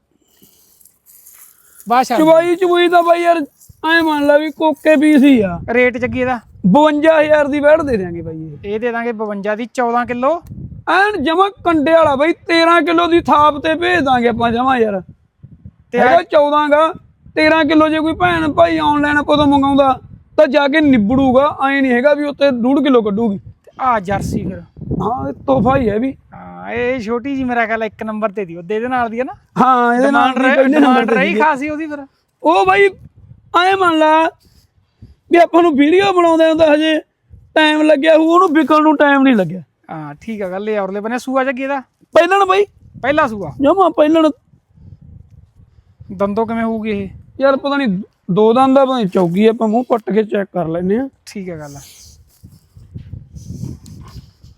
Speaker 1: ਬਾਸ਼ਾ
Speaker 2: ਚਵਾਈ ਚਵੂਈ ਤਾਂ ਬਾਈ ਯਾਰ ਐ ਮੰਨ ਲਾ ਵੀ ਕੋਕੇ ਪੀਸ ਹੀ ਆ।
Speaker 1: ਰੇਟ ਜੱਗੀ ਇਹਦਾ।
Speaker 2: 52000 ਦੀ ਵੈੜ ਦੇ ਦਿਆਂਗੇ ਬਾਈ ਇਹ।
Speaker 1: ਇਹ ਦੇ ਦਾਂਗੇ 52 ਦੀ 14 ਕਿਲੋ।
Speaker 2: ਐਨ ਜਮਾ ਕੰਡੇ ਵਾਲਾ ਬਾਈ 13 ਕਿਲੋ ਦੀ ਥਾਪ ਤੇ ਭੇਜ ਦਾਂਗੇ ਆਪਾਂ ਜਮਾ ਯਾਰ।
Speaker 1: ਤੇ
Speaker 2: ਹੈਗਾ 14 ਗਾ 13 ਕਿਲੋ ਜੇ ਕੋਈ ਭੈਣ ਭਾਈ ਆਨਲਾਈਨ ਆਪਾਂ ਤੋਂ ਮੰਗਾਉਂਦਾ ਤਾਂ ਜਾ ਕੇ ਨਿਬੜੂਗਾ ਐ ਨਹੀਂ ਹੈਗਾ ਵੀ ਉੱਤੇ 2 ਕਿਲੋ ਕੱਢੂਗੀ।
Speaker 1: ਆ ਜਰਸੀ ਫਿਰ।
Speaker 2: ਹਾਂ ਇਹ ਤੋਹਫਾ ਹੀ ਹੈ ਵੀ।
Speaker 1: ਹਾਂ ਇਹ ਛੋਟੀ ਜੀ ਮੇਰਾ ਖਿਆਲ ਇੱਕ ਨੰਬਰ ਤੇ ਦੀ ਉਹਦੇ ਇਹਦੇ ਨਾਲ ਦੀ ਹੈ ਨਾ।
Speaker 2: ਹਾਂ ਇਹਦੇ ਨਾਲ
Speaker 1: ਡਿਮਾਂਡ ਰਹੀ। ਖਾਸੀ ਉਹਦੀ ਫਿਰ।
Speaker 2: ਉਹ ਬਾਈ ਐ ਮੰਨ ਲਾ ਵੀ ਆਪਾਂ ਨੂੰ ਵੀਡੀਓ ਬਣਾਉਂਦੇ ਹੁੰਦਾ ਹਜੇ। ਟਾਈਮ ਲੱਗਿਆ ਹੋਊ ਉਹਨੂੰ ਵਿਕਣ ਨੂੰ ਟਾਈਮ ਨਹੀਂ ਲੱਗਿਆ।
Speaker 1: ਹਾਂ ਠੀਕ ਆ ਗੱਲ ਇਹ ਔਰਲੇ ਬਨੇ ਸੂਆ ਜੱਗੀ ਇਹਦਾ
Speaker 2: ਪਹਿਲਾਂ ਨਾ ਬਾਈ।
Speaker 1: ਪਹਿਲਾ ਸੂਆ।
Speaker 2: ਜਮਾ ਪਹਿਲਾਂ
Speaker 1: ਦੰਦੋਂ ਕਿਵੇਂ ਹੋਊਗੀ ਇਹ?
Speaker 2: ਯਾਰ ਪਤਾ ਨਹੀਂ ਦੋ ਦੰਦ ਦਾ ਪਤਾ ਨਹੀਂ ਚੌਗੀ ਆਪਾਂ ਮੂੰਹ ਪੱਟ ਕੇ ਚੈੱਕ ਕਰ ਲੈਨੇ ਆ
Speaker 1: ਠੀਕ ਹੈ ਗੱਲ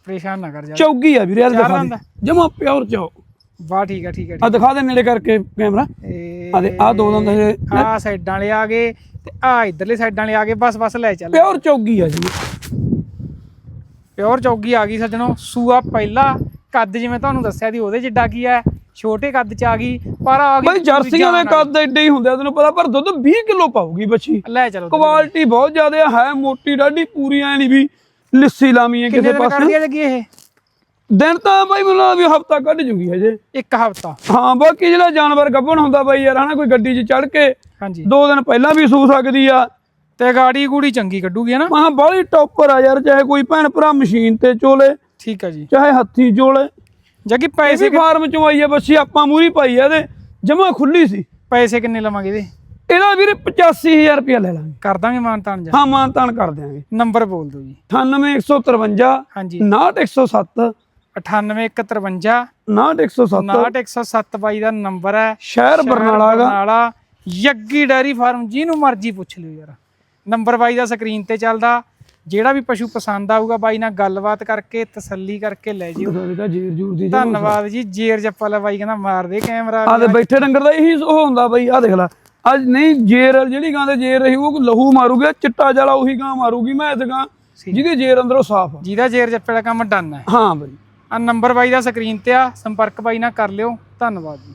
Speaker 1: ਪਰੇਸ਼ਾਨ ਨਾ ਕਰ ਜਾ
Speaker 2: ਚੌਗੀ ਆ ਵੀਰੇ ਯਾਰ ਦਿਖਾ ਦੇ।
Speaker 1: ਆ?
Speaker 2: ਜਮਾ ਪਿਓਰ ਚੌ।
Speaker 1: ਵਾਹ ਠੀਕ ਹੈ ਠੀਕ ਹੈ
Speaker 2: ਆ। ਦਿਖਾ ਦੇ ਨੇੜੇ ਕਰਕੇ ਕੈਮਰਾ
Speaker 1: ਇਹ
Speaker 2: ਆ ਦੇ ਆ ਦੋ ਦੰਦ ਇਹ
Speaker 1: ਆ ਸਾਈਡਾਂ ਵਾਲੇ ਆ ਗਏ ਤੇ ਆ ਇਧਰਲੇ ਸਾਈਡਾਂ ਵਾਲੇ ਆ ਗਏ ਬਸ ਬਸ ਲੈ ਚੱਲ।
Speaker 2: ਪਿਓਰ ਚੌਗੀ ਆ ਜੀ।
Speaker 1: ਪਿਓਰ ਚੌਗੀ ਆ ਗਈ ਸੱਜਣੋ। ਸੂਆ ਪਹਿਲਾ ਕੱਦ ਜਿਵੇਂ ਤੁਹਾਨੂੰ ਦੱਸਿਆ ਸੀ ਉਹਦੇ ਜਿੱਡਾ ਕੀ ਹੈ ਛੋਟੇ ਕੱਦ ਚ ਆ ਗਈ ਪਰ ਆ ਗਈ
Speaker 2: ਬਈ ਜਰਸੀਆਂ ਦੇ। ਕੱਦ ਏਡੇ ਹੀ ਹੁੰਦੇ ਆ ਤੈਨੂੰ ਪਤਾ ਪਰ ਦੁੱਧ 20 ਕਿਲੋ ਪਾਊਗੀ ਬੱਚੀ।
Speaker 1: ਲੈ ਚਲੋ
Speaker 2: ਕੁਆਲਿਟੀ ਬਹੁਤ ਜ਼ਿਆਦਾ ਹੈ ਮੋਟੀ ਡਾਢੀ ਪੂਰੀ ਐ ਨਹੀਂ ਵੀ ਲਿੱਸੀ ਲਾਮੀ ਹੈ
Speaker 1: ਕਿੰਨੇ
Speaker 2: ਕਿਸੇ ਪਾਸੇ।
Speaker 1: ਕੱਢਦੀ ਲੱਗੀ ਇਹ?
Speaker 2: ਦਿਨ ਤਾਂ ਬਾਈ ਮੈਨੂੰ ਵੀ ਹਫਤਾ ਕੱਢ ਜੂਗੀ ਹਜੇ।
Speaker 1: ਇੱਕ ਹਫਤਾ।
Speaker 2: ਹਾਂ ਬਾਕੀ ਜਿਹੜਾ ਜਾਨਵਰ ਗੱਭਣ ਹੁੰਦਾ ਬਾਈ ਯਾਰ ਹਨਾ ਕੋਈ ਗੱਡੀ 'ਚ ਚੜ ਕੇ
Speaker 1: ਹਾਂਜੀ।
Speaker 2: ਦੋ ਦਿਨ ਪਹਿਲਾਂ ਵੀ ਸੂ ਸਕਦੀ ਆ।
Speaker 1: ਤੇ ਗਾੜੀ ਗੂੜੀ ਚੰਗੀ ਕੱਢੂਗੀ ਹੈ ਨਾ
Speaker 2: ਮਹਾ ਬਾਹਲੀ ਟੌਪਰ ਆ ਯਾਰ ਚਾਹੇ ਕੋਈ ਭੈਣ ਭਰਾ ਮਸ਼ੀਨ ਤੇ ਚੋਲੇ
Speaker 1: ਠੀਕ ਹੈ ਜੀ।
Speaker 2: ਚਾਹੇ ਹੱਥੀ ਚੋਲੇ।
Speaker 1: ਜੱਗੀ
Speaker 2: ਪੈਸੇ
Speaker 1: ਪੈਸੇ
Speaker 2: ਫਾਰਮ ਚੋਂ ਆਈ ਆ ਬੱਚੀ ਆਪਾਂ ਮੂਰੀ ਪਾਈ ਆ ਇਹਦੇ ਜਮਾ ਖੁੱਲੀ ਸੀ।
Speaker 1: ਪੈਸੇ ਕਿੰਨੇ ਲਵਾਂਗੇ ਇਹਦੇ?
Speaker 2: ਇਹਦਾ ਵੀਰੇ 85000 ਰੁਪਇਆ ਲੈ ਲਾਂਗੇ।
Speaker 1: ਕਰ ਦਾਂਗੇ ਮਾਨਤਾਨ ਜਾ।
Speaker 2: ਹਾਂ ਮਾਨ ਤਾਨ ਕਰ ਦਿਆਂਗੇ।
Speaker 1: ਨੰਬਰ ਬੋਲ ਦਿਓ ਜੀ।
Speaker 2: 98153
Speaker 1: ਹਾਂਜੀ।
Speaker 2: 6107
Speaker 1: 98153
Speaker 2: 6107
Speaker 1: 98107 ਬਾਈ ਦਾ ਨੰਬਰ ਹੈ।
Speaker 2: ਸ਼ਹਿਰ ਬਰਨਾਲਾ
Speaker 1: ਬਰਨਾਲਾ ਯੱਗੀ ਡੈਰੀ ਫਾਰਮ ਜਿਹਨੂੰ ਮਰਜ਼ੀ ਪੁੱਛ ਲਿਓ ਯਾਰ। ਨੰਬਰ ਬਾਈ ਦਾ ਸਕਰੀਨ ਤੇ ਚੱਲਦਾ। ਜਿਹੜਾ ਵੀ ਪਸ਼ੂ ਪਸੰਦ ਆਊਗਾ ਬਾਈ ਨਾਲ ਗੱਲਬਾਤ ਕਰਕੇ ਤਸੱਲੀ ਕਰਕੇ ਲੈ ਜਿਓ।
Speaker 2: ਇਹਦਾ ਜੀਰ ਜੂਰ ਦੀ
Speaker 1: ਧੰਨਵਾਦ ਜੀ। ਜੇਰ ਜੱਪਾ ਲੈ ਬਾਈ ਕਹਿੰਦਾ ਮਾਰ ਦੇ ਕੈਮਰਾ
Speaker 2: ਆ ਦੇ ਬੈਠੇ ਡੰਗਰ ਦਾ ਇਹੀ ਉਹ ਹੁੰਦਾ ਬਈ ਆ ਦੇਖ ਲੈ। ਅੱਜ ਨਹੀਂ ਜੇਰ ਜਿਹੜੀ ਗਾਂ ਦੇ ਜੇਰ ਰਹੀ ਉਹ ਲਹੂ ਮਾਰੂਗਾ ਚਿੱਟਾ ਜਲਾ ਉਹੀ ਗਾਂ ਮਾਰੂਗੀ ਮੈਂ ਇਸ ਗਾਂ ਜਿਹਦੀ ਜੇਰ ਅੰਦਰੋਂ ਸਾਫ਼
Speaker 1: ਜਿਹਦਾ ਜੇਰ ਜੱਪੇ ਦਾ ਕੰਮ ਡਨ ਹੈ।
Speaker 2: ਹਾਂ ਬਈ।
Speaker 1: ਆ ਨੰਬਰ ਬਾਈ ਦਾ ਸਕਰੀਨ ਤੇ ਆ ਸੰਪਰਕ ਬਾਈ ਨਾਲ ਕਰ ਲਿਓ ਧੰਨਵਾਦ ਜੀ।